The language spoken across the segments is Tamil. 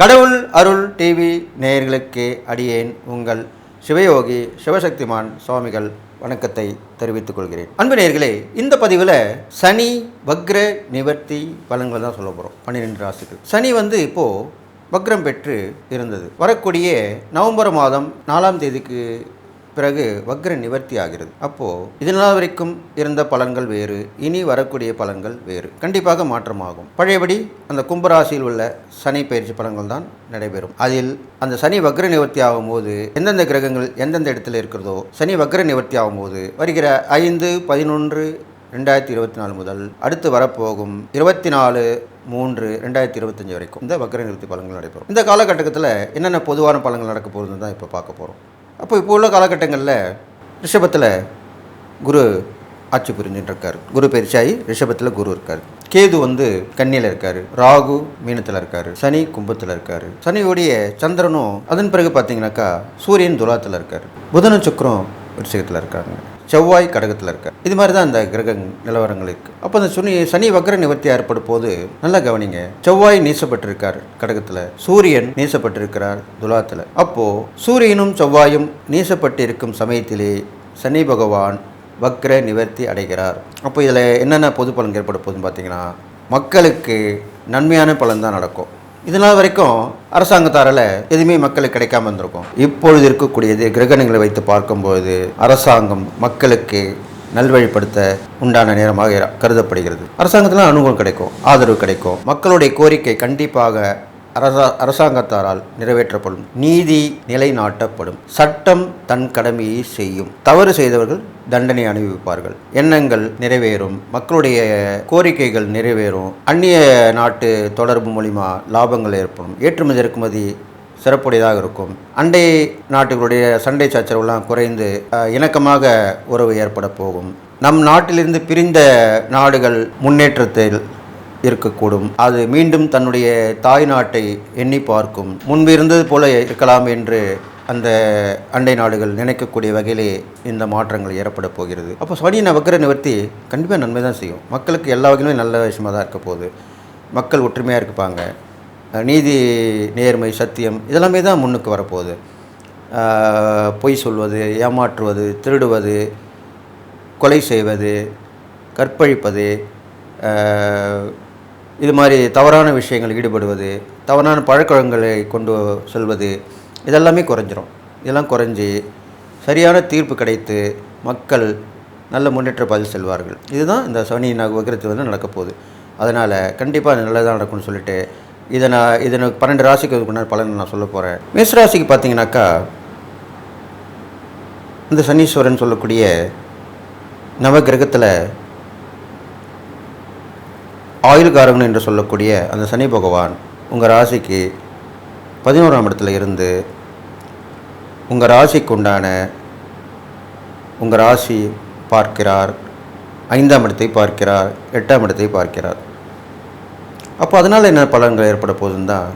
கடவுள் அருள் டிவி நேயர்களுக்கு அடியேன் உங்கள் சிவயோகி சிவசக்திமான் சுவாமிகள் வணக்கத்தை தெரிவித்துக் கொள்கிறேன். அன்பு நேயர்களே இந்த பதிவில் சனி வக்ர நிவர்த்தி பலன்களை தான் சொல்ல போகிறோம் பன்னிரெண்டு ராசிகள். சனி வந்து இப்போது வக்ரம் பெற்று இருந்தது. வரக்கூடிய நவம்பர் மாதம் நாலாம் தேதிக்கு பிறகு வக்ர நிவர்த்தி ஆகிறது. அப்போது இதனால் வரைக்கும் இருந்த பலன்கள் வேறு இனி வரக்கூடிய பலன்கள் வேறு. கண்டிப்பாக மாற்றமாகும். பழையபடி அந்த கும்பராசியில் உள்ள சனி பயிற்சி பலன்கள் தான் நடைபெறும். அதில் அந்த சனி வக்ர நிவர்த்தி ஆகும்போது எந்தெந்த கிரகங்கள் எந்தெந்த இடத்துல இருக்கிறதோ சனி வக்ர நிவர்த்தி ஆகும்போது வருகிற ஐந்து பதினொன்று ரெண்டாயிரத்தி இருபத்தி நாலு முதல் அடுத்து வரப்போகும் இருபத்தி நாலு மூன்று ரெண்டாயிரத்தி இருபத்தஞ்சி வரைக்கும் இந்த வக்ர நிவர்த்தி பலன்கள் நடைபெறும். இந்த காலகட்டத்தில் என்னென்ன பொதுவான பலன்கள் நடக்க போகுதுன்னு தான் இப்போ பார்க்க போகிறோம் அப்போ இப்போ உள்ள காலகட்டங்களில் ரிஷபத்தில் குரு ஆட்சி புரிஞ்சுட்டு இருக்கார் குரு பயிற்சியாகி ரிஷபத்தில் குரு இருக்கார். கேது வந்து கன்னியில் இருக்கார். ராகு மீனத்தில் இருக்கார். சனி கும்பத்தில் இருக்கார். சனியுடைய சந்திரனும் அதன் பிறகு பார்த்தீங்கன்னாக்கா சூரியன் துலாத்தில் இருக்கார். புதனும் சுக்கரம் விருச்சிகத்தில் இருக்காங்க. செவ்வாய் கடகத்தில் இருக்கார் இது மாதிரி தான் அந்த கிரக நிலவரங்கள் இருக்குது அப்போ அந்த சுனி சனி வக்ர நிவர்த்தி ஏற்படும் போது நல்லா கவனிங்க. செவ்வாய் நீசப்பட்டிருக்கார் கடகத்தில். சூரியன் நீசப்பட்டிருக்கிறார் துலாத்தில். அப்போது சூரியனும் செவ்வாயும் நீசப்பட்டிருக்கும் சமயத்திலே சனி பகவான் வக்ர நிவர்த்தி அடைகிறார். அப்போ இதில் என்னென்ன பொது பலன் ஏற்பட போகுதுன்னு பார்த்தீங்கன்னா மக்களுக்கு நன்மையான பலன் தான் நடக்கும். இதனால் வரைக்கும் அரசாங்கத்தாரால் எதுவுமே மக்களுக்கு கிடைக்காம இருந்திருக்கும். இப்பொழுது இருக்கக்கூடியது கிரகணங்களை வைத்து பார்க்கும்போது அரசாங்கம் மக்களுக்கு நல்வழிப்படுத்த உண்டான நேரமாக கருதப்படுகிறது. அரசாங்கத்தில் அனுகூலம் கிடைக்கும் ஆதரவு கிடைக்கும். மக்களுடைய கோரிக்கை கண்டிப்பாக அரசா அரசாங்கத்தாரால் நிறைவேற்றப்படும் நீதி நிலைநாட்டப்படும். சட்டம் தன் கடமையை செய்யும். தவறு செய்தவர்கள் தண்டனை அனுபவிப்பார்கள். எண்ணங்கள் நிறைவேறும். மக்களுடைய கோரிக்கைகள் நிறைவேறும். அந்நிய நாட்டு தொடர்பு மூலிமா லாபங்கள் ஏற்படும். ஏற்றுமதி இறக்குமதி சிறப்புடையதாக இருக்கும். அண்டை நாட்டுகளுடைய சண்டை சச்சரவுலாம் குறைந்து இணக்கமாக உறவு ஏற்பட போகும். நம் நாட்டிலிருந்து பிரிந்த நாடுகள் முன்னேற்றத்தில் இருக்கக்கூடும். அது மீண்டும் தன்னுடைய தாய் நாட்டை எண்ணி பார்க்கும். முன்பு இருந்தது போல இருக்கலாம் என்று அந்த அண்டை நாடுகள் நினைக்கக்கூடிய வகையிலே இந்த மாற்றங்கள் ஏற்பட போகிறது. அப்போ சனியின் வக்கர நிவர்த்தி கண்டிப்பாக நன்மை தான் செய்யும். மக்களுக்கு எல்லா வகையிலுமே நல்ல விஷயமாக தான் இருக்க போகுது. மக்கள் ஒற்றுமையாக இருப்பாங்க. நீதி நேர்மை சத்தியம் இதெல்லாமே தான் முன்னுக்கு வரப்போகுது. பொய் சொல்வது ஏமாற்றுவது திருடுவது கொலை செய்வது கற்பழிப்பது இது மாதிரி தவறான விஷயங்கள் ஈடுபடுவது தவறான பழக்கவழக்கங்களை கொண்டு செல்வது இதெல்லாமே குறைஞ்சிரும். இதெல்லாம் குறைஞ்சி சரியான தீர்ப்பு கிடைத்து மக்கள் நல்ல முன்னேற்ற பாதையில் செல்வார்கள். இதுதான் இந்த சனி நகரத்து வந்து நடக்க போகுது. அதனால் கண்டிப்பாக அது நல்லதாக நடக்கும்னு சொல்லிட்டு இதை நான் இதை பன்னெண்டு ராசிக்கு முன்னாடி பலன் நான் சொல்ல போகிறேன் மேசராசிக்கு பார்த்தீங்கன்னாக்கா இந்த சனீஸ்வரன் சொல்லக்கூடிய நவகிரகத்தில் ஆயுள்காரகன் என்று சொல்லக்கூடிய அந்த சனி பகவான் உங்கள் ராசிக்கு பதினோராம் இடத்துல இருந்து உங்கள் ராசிக்கு உண்டான உங்கள் ராசி பார்க்கிறார் ஐந்தாம் இடத்தை பார்க்கிறார் எட்டாம் இடத்தை பார்க்கிறார். அப்போ அதனால் என்ன பலன்கள் ஏற்பட போகுதுன்னு தான்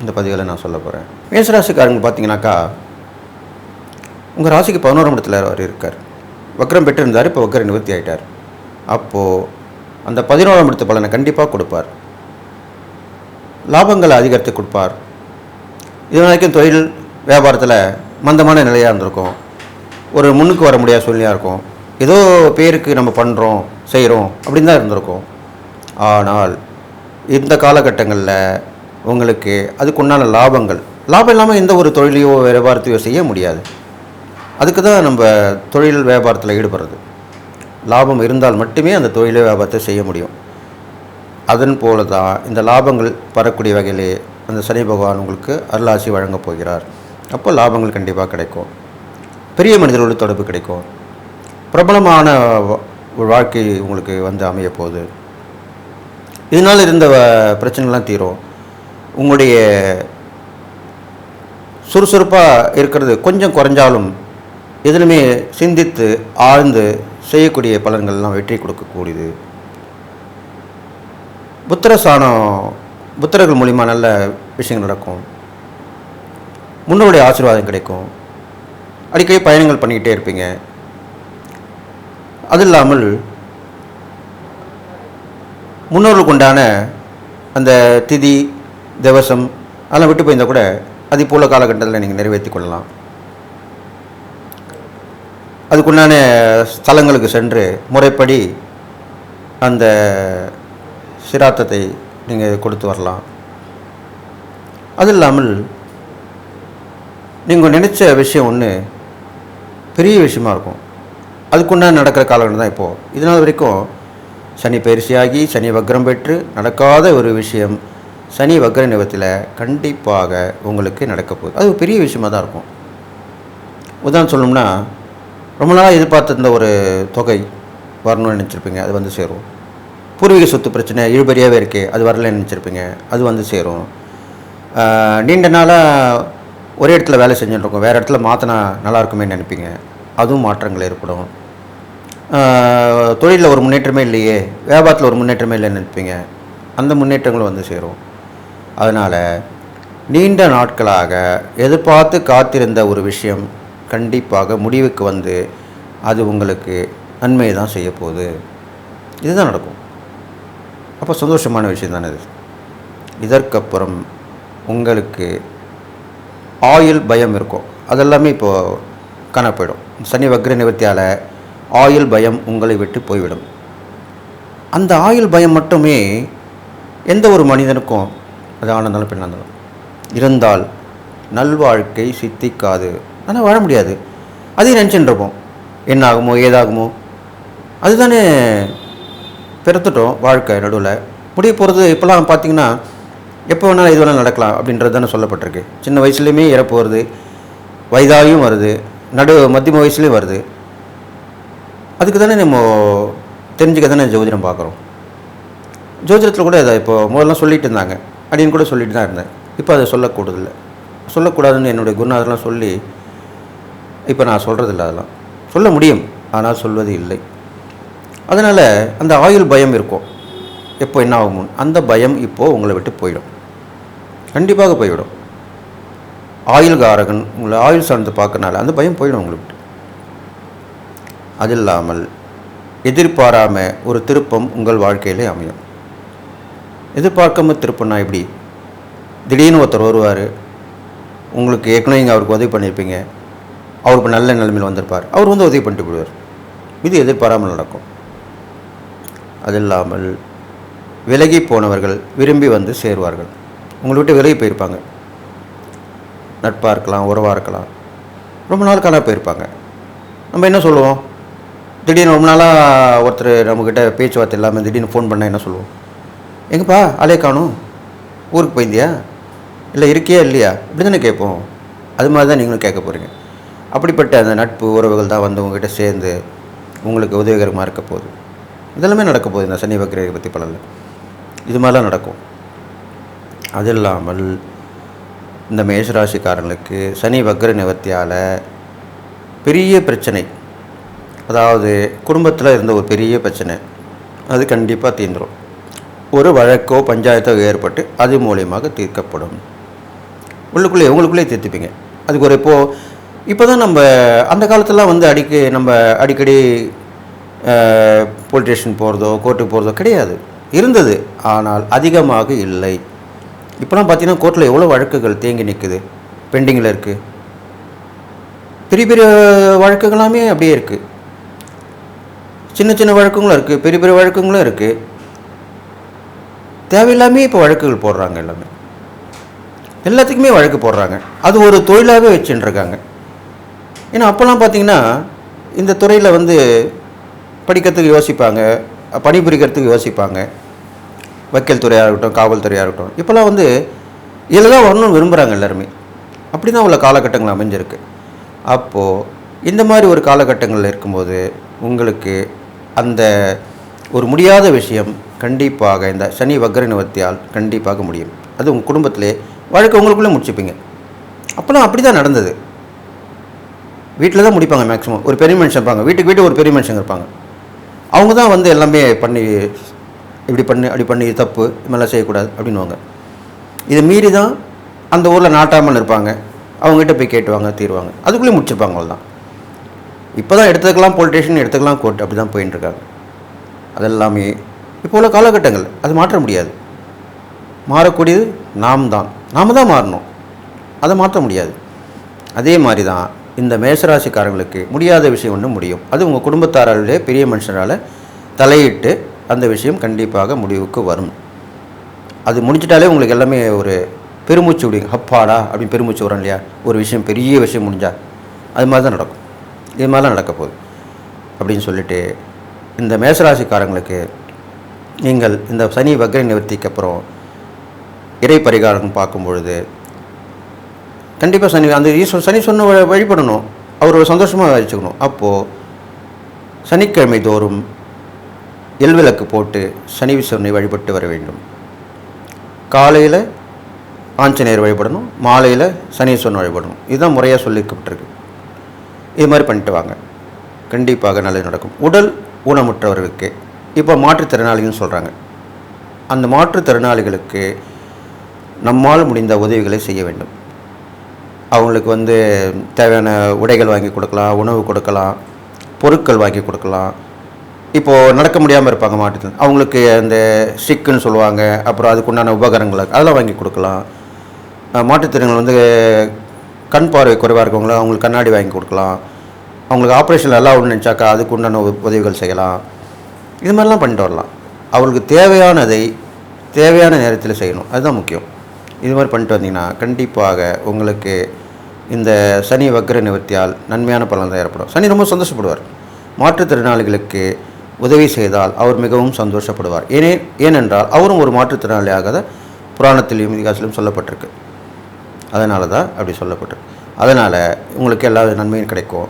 இந்த பதிவில் நான் சொல்ல போகிறேன் மேசராசிக்காரங்க பார்த்தீங்கன்னாக்கா உங்கள் ராசிக்கு பதினோராம் இடத்துல அவர் இருக்கார். வக்ரம் பெற்றிருந்தார் இப்போ வக்ர நிவர்த்தி ஆகிட்டார் அப்போது அந்த பதினோராம் இடத்து பலனை கண்டிப்பாக கொடுப்பார். லாபங்களை அதிகரித்து கொடுப்பார். இது வரைக்கும் தொழில் வியாபாரத்தில் மந்தமான நிலையாக இருந்திருக்கும். ஒரு முன்னுக்கு வர முடியாத சூழ்நிலையாக இருக்கும். ஏதோ பேருக்கு நம்ம பண்ணுறோம் செய்கிறோம் அப்படின்னு தான் இருந்திருக்கும். ஆனால் இந்த காலகட்டங்களில் உங்களுக்கு அதுக்குண்டான லாபங்கள் லாபம் இல்லாமல் எந்த ஒரு தொழிலையோ வியாபாரத்தையோ செய்ய முடியாது. அதுக்கு தான் நம்ம தொழில் வியாபாரத்தில் ஈடுபடுறது. லாபம் இருந்தால் மட்டுமே அந்த தொழில் வியாபாரத்தை செய்ய முடியும். அதன் போல தான் இந்த லாபங்கள் பரக்கூடிய வகையிலே அந்த சனி பகவான் உங்களுக்கு அருளாசி வழங்கப் போகிறார். அப்போ லாபங்கள் கண்டிப்பாக கிடைக்கும். பெரிய மனிதர்களோட தொடர்பு கிடைக்கும். பிரபலமான வாழ்க்கை உங்களுக்கு வந்து அமைய போகுது. இதனால் இருந்த வ- தீரும். உங்களுடைய சுறுசுறுப்பாக இருக்கிறது கொஞ்சம் குறைஞ்சாலும் எதிலுமே சிந்தித்து ஆழ்ந்து செய்யக்கூடிய பலன்கள்லாம் வெற்றி கொடுக்கக்கூடியது. புத்திர சாணம் புத்திரர்கள் மூலிமா நல்ல விஷயங்கள் நடக்கும். முன்னோருடைய ஆசீர்வாதம் கிடைக்கும். அடிக்கடி பயணங்கள் பண்ணிக்கிட்டே இருப்பீங்க. அது இல்லாமல் முன்னோர்களுக்கு உண்டான அந்த திதி திவசம் அதெல்லாம் விட்டு போயிருந்தால் கூட அது இப்போ உள்ள காலகட்டத்தில் நீங்கள் நிறைவேற்றி கொள்ளலாம். அதுக்குண்டான ஸ்தலங்களுக்கு சென்று முறைப்படி அந்த சிராத்தத்தை நீங்கள் கொடுத்து வரலாம். அது இல்லாமல் நீங்கள் நினச்ச விஷயம் ஒன்று பெரிய விஷயமா இருக்கும். அதுக்குண்டான நடக்கிற காலகட்டம் தான் இப்போது இதனால் வரைக்கும் சனி பயிற்சியாகி சனி வக்ரம் பெற்று நடக்காத ஒரு விஷயம் சனி வக்ர நிவத்தில் கண்டிப்பாக உங்களுக்கு நடக்க போகுது. அது பெரிய விஷயமா தான் இருக்கும். உதாரணம் சொல்லணும்னா ரொம்ப நாளாக எதிர்பார்த்திருந்த ஒரு தொகை வரணும்னு நினச்சிருப்பீங்க அது வந்து சேரும். பூர்வீக சொத்து பிரச்சனை இழுபறியாகவே இருக்கே அது வரலன்னு நினச்சிருப்பீங்க அது வந்து சேரும். நீண்ட நாளாக ஒரே இடத்துல வேலை செஞ்சுட்டுருக்கோம் வேறு இடத்துல மாற்றினா நல்லாயிருக்குமே நினைப்பீங்க அதுவும் மாற்றங்கள் ஏற்படும். தொழிலில் ஒரு முன்னேற்றமே இல்லையே வியாபாரத்தில் ஒரு முன்னேற்றமே இல்லைன்னு நினைப்பீங்க அந்த முன்னேற்றங்களும் வந்து சேரும். அதனால் நீண்ட நாட்களாக எதிர்பார்த்து காத்திருந்த ஒரு விஷயம் கண்டிப்பாக முடிவுக்கு வந்து அது உங்களுக்கு நன்மையை தான் செய்ய போகுது. இதுதான் நடக்கும். அப்போ சந்தோஷமான விஷயம் தானே இது. இதற்கப்புறம் உங்களுக்கு ஆயில் பயம் இருக்கும். அதெல்லாமே இப்போது காண போயிடும் சனி வக்ர நிவர்த்தியால் ஆயில் பயம் உங்களை விட்டு போய்விடும். அந்த ஆயுள் பயம் மட்டுமே எந்த ஒரு மனிதனுக்கும் அது ஆனந்தாலும் பெண்ணாந்தாலும் இருந்தால் நல்வாழ்க்கை சித்திக்காது. ஆனால் வாழ முடியாது. அதையும் நினச்சிட்டு இருப்போம். என்ன ஆகுமோ ஏதாகுமோ. அதுதானே பிறத்துட்டோம் வாழ்க்கை நடுவில். முடிய போகிறது இப்போலாம் பார்த்தீங்கன்னா எப்போ வேணாலும் எது வேணாலும் நடக்கலாம் அப்படின்றது தானே சொல்லப்பட்டிருக்கு. சின்ன வயசுலேயுமே இறப்பு வருது. வயதாகியும் வருது. நடு மத்தியம வயசுலேயும் வருது. அதுக்கு தானே நம்ம தெரிஞ்சுக்க தானே ஜோதிடம் பார்க்குறோம் ஜோதிடத்தில் கூட இதை இப்போ முதல்ல சொல்லிட்டு இருந்தாங்க. அப்படின்னு கூட சொல்லிட்டு தான் இருந்தேன். இப்போ அதை சொல்லக்கூடாதில்ல. சொல்லக்கூடாதுன்னு என்னுடைய குருநாதர்லாம் சொல்லி இப்போ நான் சொல்கிறதில்ல அதெல்லாம். சொல்ல முடியும் ஆனால் சொல்வது இல்லை. அதனால் அந்த ஆயுள் பயம் இருக்கும். எப்போ என்ன ஆகும் அந்த பயம் இப்போது உங்களை விட்டு போயிடும். கண்டிப்பாக போய்விடும். ஆயுள் காரகன் உங்களை ஆயுள் சார்ந்து பார்க்கறனால அந்த பயம் போயிடும் உங்களை விட்டு. அது இல்லாமல் எதிர்பாராம ஒரு திருப்பம் உங்கள் வாழ்க்கையிலே அமையும். எதிர்பார்க்காம திருப்பம்னா எப்படி? திடீர்னு ஒருத்தர் வருவார். உங்களுக்கு ஏற்கனவே இங்கே அவருக்கு உதவி பண்ணியிருப்பீங்க. அவர் இப்போ நல்ல நிலைமையில் வந்திருப்பார். அவர் வந்து உதவி பண்ணிட்டு போடுவார் இது எதிர்பாராமல் நடக்கும். அது இல்லாமல் விலகி போனவர்கள் விரும்பி வந்து சேருவார்கள். உங்களை விட்டு விலகி போயிருப்பாங்க. நட்பாக இருக்கலாம் உறவாக இருக்கலாம். ரொம்ப நாள் காலாக போயிருப்பாங்க. நம்ம என்ன சொல்லுவோம்? திடீர்னு ரொம்ப நாளாக ஒருத்தர் நம்மக்கிட்ட பேச்சுவார்த்தை இல்லாமல் திடீர்னு ஃபோன் பண்ணால் என்ன சொல்லுவோம்? எங்கப்பா அலைய காணும். ஊருக்கு போயிருந்தியா? இல்லை இருக்கியா இல்லையா? இப்படி தானே கேட்போம். அது மாதிரி தான் நீங்களும் கேட்க போகிறீங்க அப்படிப்பட்ட அந்த நட்பு உறவுகள் தான் வந்து உங்ககிட்ட சேர்ந்து உங்களுக்கு உதவிகரமாக இருக்க போகுது. இதெல்லாமே நடக்க போகுது இந்த சனி வக்கிரகை பற்றி பலனில். இது மாதிரிலாம் நடக்கும். அது இல்லாமல் இந்த மேஷராசிக்காரங்களுக்கு சனி வக்ர நிவர்த்தியால் பெரிய பிரச்சனை. அதாவது குடும்பத்தில் இருந்த ஒரு பெரிய பிரச்சனை. அது கண்டிப்பாக தீர்ந்துடும் ஒரு வழக்கோ பஞ்சாயத்தோ ஏற்பட்டு அது மூலியமாக தீர்க்கப்படும். உள்ளுக்குள்ளே உங்களுக்குள்ளே தீர்த்துப்பீங்க. அதுக்கு ஒரு இப்போது இப்போ தான் நம்ம அந்த காலத்துலலாம் வந்து அடிக்க நம்ம அடிக்கடி போலீஸ் ஸ்டேஷன் போகிறதோ கோர்ட்டுக்கு போகிறதோ கிடையாது. இருந்தது. ஆனால் அதிகமாக இல்லை. இப்போலாம் பார்த்தீங்கன்னா கோர்ட்டில் எவ்வளோ வழக்குகள் தேங்கி நிற்குது பெண்டிங்கில் இருக்குது பெரிய பெரிய வழக்குகளாமே அப்படியே இருக்குது சின்ன சின்ன வழக்குங்களும் இருக்குது பெரிய பெரிய வழக்குங்களும் இருக்குது தேவையில்லாமே இப்போ வழக்குகள் போடுறாங்க எல்லாமே. எல்லாத்துக்குமே வழக்கு போடுறாங்க. அது ஒரு தொழிலாகவே வச்சுட்டுருக்காங்க ஏன்னா அப்போல்லாம் பார்த்தீங்கன்னா இந்த துறையில் வந்து படிக்கிறதுக்கு யோசிப்பாங்க பணிபுரிக்கிறதுக்கு யோசிப்பாங்க. வக்கீல் துறையாக இருக்கட்டும் காவல்துறையாக இருக்கட்டும். இப்போல்லாம் வந்து இதில் தான் வரணும்னு விரும்புகிறாங்க எல்லாருமே. அப்படி தான் உள்ள காலகட்டங்கள் அமைஞ்சிருக்கு. அப்போது இந்த மாதிரி ஒரு காலகட்டங்களில் இருக்கும்போது உங்களுக்கு அந்த ஒரு முடியாத விஷயம் கண்டிப்பாக இந்த சனி வக்ர நிவர்த்தியால் கண்டிப்பாக முடியும். அது உங்கள் குடும்பத்திலே வழக்கு உங்களுக்குள்ளே முடிச்சுப்பீங்க. அப்போல்லாம் அப்படி தான் நடந்தது. வீட்டில் தான் முடிப்பாங்க மேக்ஸிமம் ஒரு பெரிய மனுஷன் இருப்பாங்க. வீட்டுக்கு வீட்டு ஒரு பெரிய மனுஷங்க இருப்பாங்க. அவங்க தான் வந்து எல்லாமே பண்ணி இப்படி பண்ணு அப்படி பண்ணி தப்பு இது மாதிரிலாம் செய்யக்கூடாது அப்படின்வாங்க இதை மீறி தான் அந்த ஊரில் நாட்டாமல் இருப்பாங்க. அவங்ககிட்ட போய் கேட்டுவாங்க தீருவாங்க. அதுக்குள்ளேயே முடிச்சிருப்பாங்க அவ்வளோதான் இப்போ தான் எடுத்துக்கலாம் பொலிட்டேஷன் எடுத்துக்கலாம் கோர்ட் அப்படி தான் போயின்னு இருக்காங்க அதெல்லாமே இப்போ உள்ள காலகட்டங்கள் அது மாற்ற முடியாது. மாறக்கூடியது நாம் தான் நாம் தான் மாறணும். அதை மாற்ற முடியாது. அதே மாதிரி தான் இந்த மேசராசிக்காரங்களுக்கு முடியாத விஷயம் ஒன்று முடியும். அது உங்கள் குடும்பத்தாராலே பெரிய மனுஷரால் தலையிட்டு அந்த விஷயம் கண்டிப்பாக முடிவுக்கு வரும். அது முடிஞ்சிட்டாலே உங்களுக்கு எல்லாமே ஒரு பெருமூச்சு விடுங்க. ஹப்பாடா அப்படின்னு பெருமூச்சு வரும் இல்லையா? ஒரு விஷயம் பெரிய விஷயம் முடிஞ்சா அது மாதிரி தான் நடக்கும். இது மாதிரி தான் நடக்க போகுது. அப்படின்னு சொல்லிட்டு இந்த மேசராசிக்காரங்களுக்கு நீங்கள் இந்த சனி வக்ர நிவர்த்திக்கு அப்புறம் இறை பரிகாரம் பார்க்கும் பொழுது கண்டிப்பாக சனி அந்த ஈஸ்வரன் சனி சொன்ன வழி- வழிபடணும். அவரோட சந்தோஷமாக வச்சுக்கணும். அப்போது சனிக்கிழமை தோறும் எல்விளக்கு போட்டு சனி விஸ்வரனை வழிபட்டு வர வேண்டும். காலையில் ஆஞ்சநேயர் வழிபடணும். மாலையில் சனீஸ்வரன் வழிபடணும். இதுதான் முறையாக சொல்லிக்கப்பட்டிருக்கு இது மாதிரி பண்ணிட்டு வாங்க. கண்டிப்பாக நல்லது நடக்கும். உடல் ஊனமுற்றவர்களுக்கு இப்போ மாற்றுத்திறனாளிகள்னு சொல்கிறாங்க அந்த மாற்றுத்திறனாளிகளுக்கு நம்மால் முடிந்த உதவிகளை செய்ய வேண்டும். அவங்களுக்கு வந்து தேவையான உடைகள் வாங்கி கொடுக்கலாம் உணவு கொடுக்கலாம் பொருட்கள் வாங்கி கொடுக்கலாம். இப்போது நடக்க முடியாமல் இருப்பாங்க மாற்றுத்திறன் அவங்களுக்கு அந்த ஸ்டிக்குன்னு சொல்லுவாங்க அப்புறம் அதுக்குண்டான உபகரணங்கள் அதெல்லாம் வாங்கி கொடுக்கலாம். அஹ் மாற்றுத்திறன்கள் வந்து கண் பார்வை குறைவாக இருக்கவங்கள அவங்களுக்கு கண்ணாடி வாங்கி கொடுக்கலாம். அவங்களுக்கு ஆப்ரேஷன் எல்லாம் ஒன்று நினச்சாக்கா அதுக்கு உண்டான உ- உதவிகள் செய்யலாம். இது மாதிரிலாம் பண்ணிட்டு வரலாம். அவங்களுக்கு தேவையானதை தேவையான நேரத்தில் செய்யணும். அதுதான் முக்கியம். இது மாதிரி பண்ணிட்டு வந்தீங்கன்னா கண்டிப்பாக உங்களுக்கு இந்த சனி வக்ர நிவர்த்தியால் நன்மையான பலன் தான் ஏற்படும் சனி ரொம்ப சந்தோஷப்படுவார். மாற்றுத்திறனாளிகளுக்கு உதவி செய்தால் அவர் மிகவும் சந்தோஷப்படுவார். ஏனே ஏனென்றால் அவரும் ஒரு மாற்றுத்திறனாளியாக தான் புராணத்திலையும் இதிகாசிலும் சொல்லப்பட்டிருக்கு. அதனால தான் அப்படி சொல்லப்பட்டிருக்கு அதனால் உங்களுக்கு எல்லா நன்மையும் கிடைக்கும்.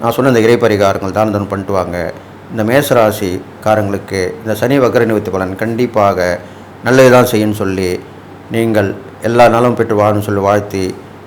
நான் சொன்ன இந்த இறை பரிகாரங்கள் தான தனம் பண்ணிட்டு வாங்க. இந்த மேசராசிக்காரங்களுக்கு இந்த சனி வக்கர நிவர்த்தி பலன் கண்டிப்பாக நல்லது தான் செய்யுன்னு சொல்லி நீங்கள் எல்லா நாளும் பெற்று வாழணும்னு சொல்லி வாழ்த்தி